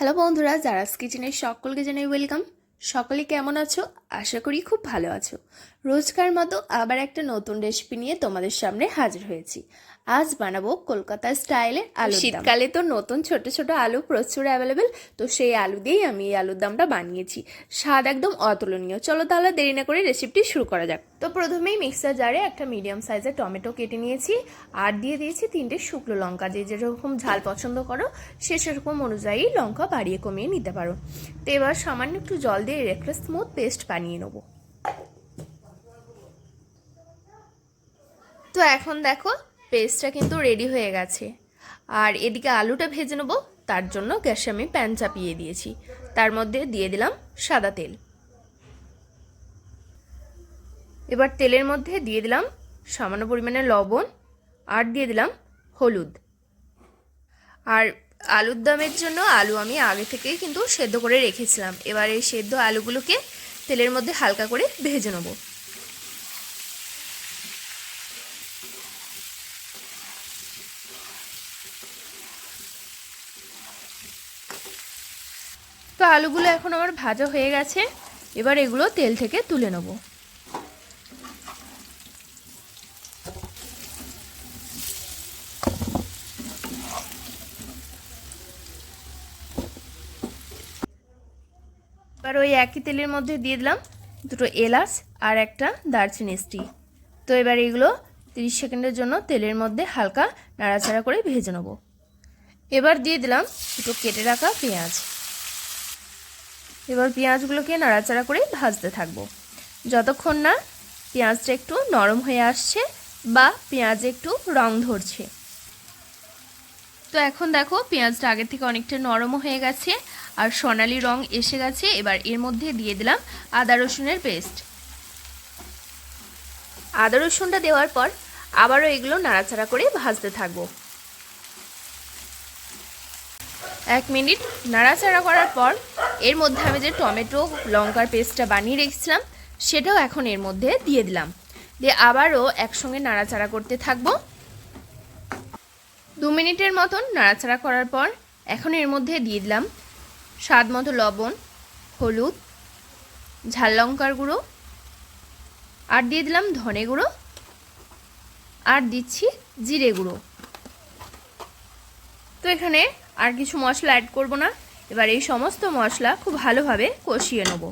Hello বন্ধুরা জারাস কিচেনের সকলকে জানাই ওয়েলকাম সকলে কেমন আছো? আশা করি খুব ভালো আছো। রোজকার মতো আবার একটা নতুন রেসিপি নিয়ে তোমাদের সামনে হাজির হয়েছি। আজ বানাবো কলকাতা স্টাইলে আলু শীতকালে তো নতুন ছোট ছোট আলু প্রচুর অ্যাভেলেবেল তো সেই আলু দিয়েই আমি এই আলুর দামটা বানিয়েছি। স্বাদ একদম অতুলনীয়। চলো তাহলে দেরি না করে রেসিপিটি শুরু করা যাক। তো প্রথমেই মিক্সার জারে একটা মিডিয়াম সাইজের টমেটো কেটে নিয়েছি আর দিয়ে দিয়েছি তিনটে শুকনো লঙ্কা। যে যেরকম ঝাল পছন্দ করো সে সেরকম অনুযায়ী লঙ্কা বাড়িয়ে কমিয়ে নিতে পারো। তো এবার সামান্য একটু জল দিয়ে রেখে স্মুথ পেস্ট বানিয়ে নেব। তো এখন দেখো পেস্টটা কিন্তু রেডি হয়ে গেছে। আর এদিকে আলুটা ভেজে নেব, তার জন্য গ্যাসে আমি প্যান চাপিয়ে দিয়েছি। তার মধ্যে দিয়ে দিলাম সাদা তেল। এবার তেলের মধ্যে দিয়ে দিলাম সামান্য পরিমাণে লবণ, আর দিয়ে দিলাম হলুদ। আর আলুর দমের জন্য আলু আমি আগে থেকেই কিন্তু সেদ্ধ করে রেখেছিলাম। এবার এই সেদ্ধ আলুগুলোকে তেলের মধ্যে হালকা করে ভেজে নেব। তো আলুগুলো এখন আমার ভাজা হয়ে গেছে। এবার এগুলো তেল থেকে তুলে নেব। এবার ওই একই তেলের মধ্যে দিয়ে দিলাম দুটো এলাচ আর একটা দারচিনি স্টি তো এবার এগুলো তিরিশ সেকেন্ডের জন্য তেলের মধ্যে হালকা নাড়াচাড়া করে ভেজে নেব। এবার দিয়ে দিলাম দুটো কেটে রাখা পেঁয়াজ। এবার পেঁয়াজগুলোকে নাড়াচাড়া করে ভাজতে থাকব। যতক্ষণ না পেঁয়াজটা একটু নরম হয়ে আসছে বা পেঁয়াজ একটু রং ধরছে। তো এখন দেখো পেঁয়াজটা আগের থেকে অনেকটা নরম হয়ে গেছে আর সোনালি রং এসে গেছে। এবার এর মধ্যে দিয়ে দিলাম আদা রসুনের পেস্ট। আদা রসুনটা দেওয়ার পর আবারও এগুলো নাড়াচাড়া করে ভাজতে থাকব। এক মিনিট নাড়াচাড়া করার পর এর মধ্যে আমি যে টমেটো, লঙ্কার পেস্টটা বানিয়ে রেখেছিলাম, সেটাও এখন এর মধ্যে দিয়ে দিলাম। দিয়ে আবারও একসঙ্গে নাড়াচাড়া করতে থাকব। দু মিনিটের মতন নাড়াচাড়া করার পর এখন এর মধ্যে দিয়ে দিলাম স্বাদ মতো লবণ, হলুদ, ঝাল লঙ্কার গুঁড়ো, আর দিয়ে দিলাম ধনে গুঁড়ো, আর দিচ্ছি জিরে গুঁড়ো। তো এখানে আর কিছু মশলা অ্যাড করব না। এবার এই সমস্ত মশলা খুব ভালোভাবে কষিয়ে নেব।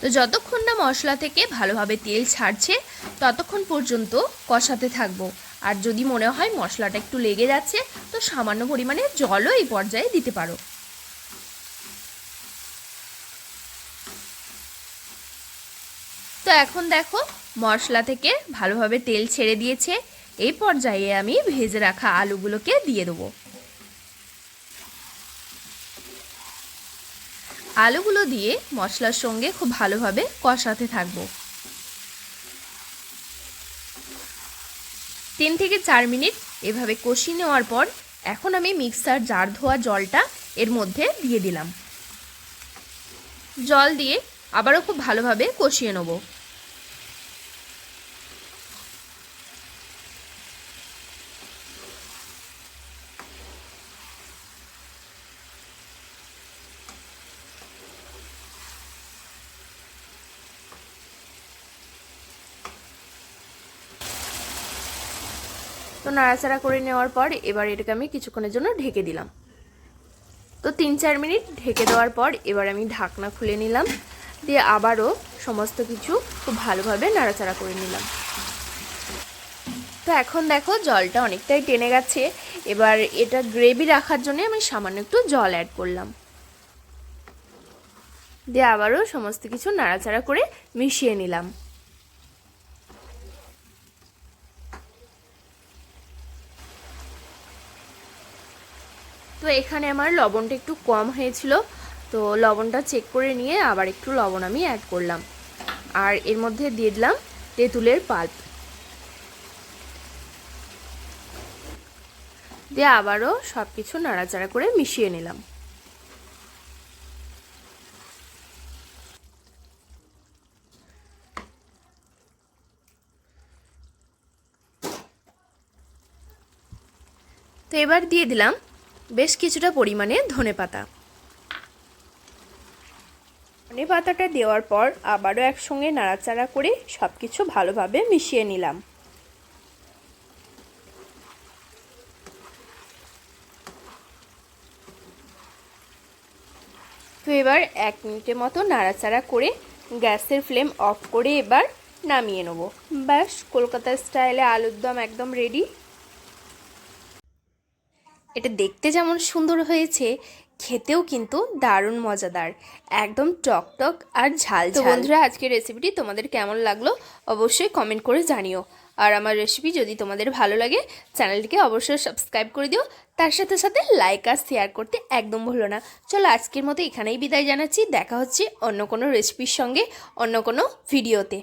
তো যতক্ষণ না মশলা থেকে ভালোভাবে তেল ছাড়ছে, ততক্ষণ পর্যন্ত কষাতে থাকব। আর যদি মনে হয় মশলাটা একটু লেগে যাচ্ছে, তো সামান্য পরিমাণে জলও এই পর্যায়ে দিতে পারো। তো এখন দেখো মশলা থেকে ভালোভাবে তেল ছেড়ে দিয়েছে। এই পর্যায়ে আমি ভেজে রাখা আলুগুলোকে দিয়ে দেবো। আলুগুলো দিয়ে মশলার সঙ্গে খুব ভালোভাবে কষাতে থাকব। তিন থেকে চার মিনিট এভাবে কষিয়ে নেওয়ার পর এখন আমি মিক্সার জার ধোয়া জলটা এর মধ্যে দিয়ে দিলাম। জল দিয়ে আবারও খুব ভালোভাবে কষিয়ে নেব। তো নাড়াচাড়া করে নেওয়ার পর এবার এটাকে আমি কিছুক্ষণের জন্য ঢেকে দিলাম। তো তিন চার মিনিট ঢেকে দেওয়ার পর এবার আমি ঢাকনা খুলে নিলাম, দিয়ে আবারও সমস্ত কিছু খুব ভালোভাবে নাড়াচাড়া করে নিলাম। তো এখন দেখো জলটা অনেকটাই টেনে গেছে, এবার এটা গ্রেভি রাখার জন্য আমি সামান্য একটু জল অ্যাড করলাম। দিয়ে আবারও সমস্ত কিছু নাড়াচাড়া করে মিশিয়ে নিলাম। তো এখানে আমার লবণটা একটু কম হয়েছিল। তো লবণটা চেক করে নিয়ে আবার একটু লবণ আমি অ্যাড করলাম। আর এর মধ্যে দিয়ে দিলাম তেঁতুলের পাল্প। দিয়ে আবারও সব কিছু নাড়াচাড়া করে মিশিয়ে নিলাম। তো এবার দিয়ে দিলাম বেশ কিছুটা পরিমাণে ধনে পাতা। ধনে পাতাটা দেওয়ার পর আবারও একসঙ্গে নাড়াচাড়া করে সব কিছু ভালোভাবে মিশিয়ে নিলাম। তো এবার এক মিনিটের মতো নাড়াচাড়া করে গ্যাসের ফ্লেম অফ করে এবার নামিয়ে নেব। ব্যাস কলকাতা স্টাইলে আলুর দম একদম রেডি এটা দেখতে যেমন সুন্দর হয়েছে খেতেও কিন্তু দারুণ মজাদার। একদম টক টক আর ঝাল তো বন্ধুরা আজকের রেসিপিটি তোমাদের কেমন লাগল অবশ্যই কমেন্ট করে জানিও। আর আমার রেসিপি যদি তোমাদের ভালো লাগে চ্যানেলটিকে অবশ্যই সাবস্ক্রাইব করে দিও। তার সাথে সাথে লাইক আর শেয়ার করতে একদম ভুলো না। চলো আজকের মতো এখানেই বিদায় জানাচ্ছি। দেখা হচ্ছে অন্য কোনো রেসিপির সঙ্গে অন্য কোনো ভিডিওতে